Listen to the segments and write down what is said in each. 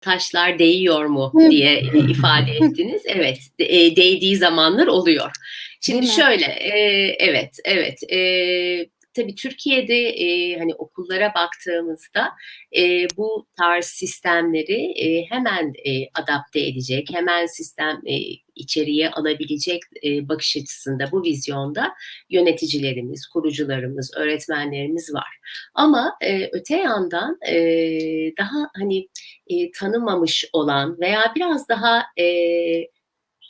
taşlar değiyor mu diye e, ifade ettiniz. Evet, e, değdiği zamanlar oluyor. Şimdi şöyle, e, evet, evet. E, tabii Türkiye'de e, hani okullara baktığımızda e, bu tarz sistemleri e, hemen e, adapte edecek, hemen sistem e, içeriye alabilecek e, bakış açısında bu vizyonda yöneticilerimiz, kurucularımız, öğretmenlerimiz var. Ama e, öte yandan e, daha hani e, tanımamış olan veya biraz daha e,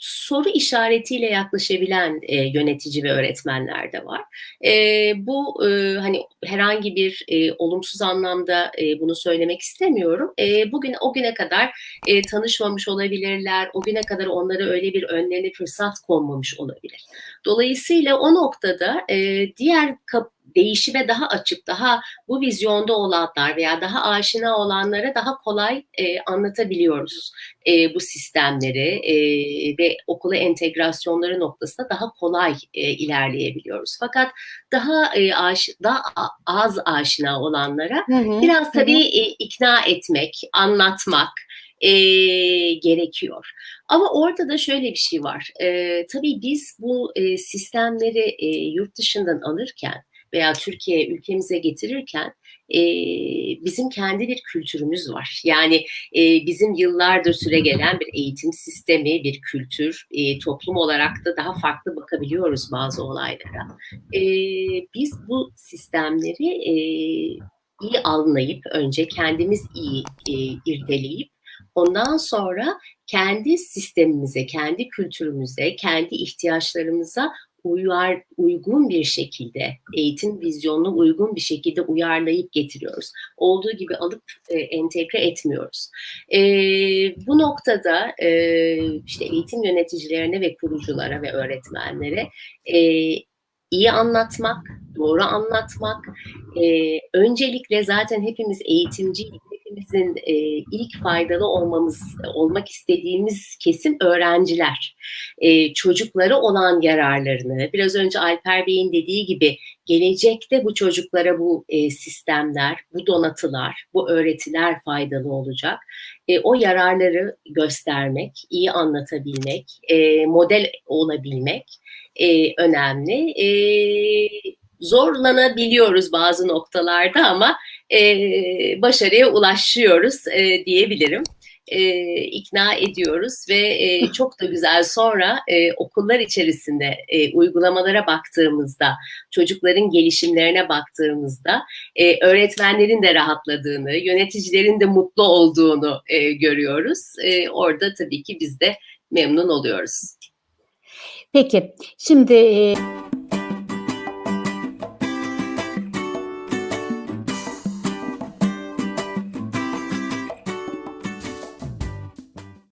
soru işaretiyle yaklaşabilen e, yönetici ve öğretmenler de var. E, bu e, hani herhangi bir e, olumsuz anlamda e, bunu söylemek istemiyorum. E, bugün o güne kadar e, tanışmamış olabilirler. O güne kadar onlara öyle bir önlerine fırsat konmamış olabilir. Dolayısıyla o noktada e, diğer kap- değişime daha açık, daha bu vizyonda olanlar veya daha aşina olanlara daha kolay e, anlatabiliyoruz e, bu sistemleri e, ve okula entegrasyonları noktasında daha kolay e, ilerleyebiliyoruz. Fakat daha e, aş, daha az aşina olanlara Hı hı, biraz tabii hı. e, ikna etmek, anlatmak e, gerekiyor. Ama orada da şöyle bir şey var. E, tabii biz bu e, sistemleri e, yurt dışından alırken veya Türkiye ülkemize getirirken e, bizim kendi bir kültürümüz var. Yani e, bizim yıllardır süre gelen bir eğitim sistemi, bir kültür, e, toplum olarak da daha farklı bakabiliyoruz bazı olaylara. E, biz bu sistemleri e, iyi anlayıp önce kendimiz iyi e, irdeleyip ondan sonra kendi sistemimize, kendi kültürümüze, kendi ihtiyaçlarımıza uyar, uygun bir şekilde, eğitim vizyonuna uygun bir şekilde uyarlayıp getiriyoruz. Olduğu gibi alıp e, entegre etmiyoruz. E, bu noktada e, işte eğitim yöneticilerine ve kuruculara ve öğretmenlere e, iyi anlatmak, doğru anlatmak, e, öncelikle zaten hepimiz eğitimciyiz. Hepimizin e, ilk faydalı olmamız, olmak istediğimiz kesim öğrenciler. E, çocuklara olan yararlarını, biraz önce Alper Bey'in dediği gibi gelecekte bu çocuklara bu e, sistemler, bu donatılar, bu öğretiler faydalı olacak. E, o yararları göstermek, iyi anlatabilmek, e, model olabilmek e, önemli. E, zorlanabiliyoruz bazı noktalarda ama e, başarıya ulaşıyoruz e, diyebilirim. E, ikna ediyoruz ve e, çok da güzel sonra e, okullar içerisinde e, uygulamalara baktığımızda, çocukların gelişimlerine baktığımızda e, öğretmenlerin de rahatladığını, yöneticilerin de mutlu olduğunu e, görüyoruz. E, orada tabii ki biz de memnun oluyoruz. Peki, şimdi e,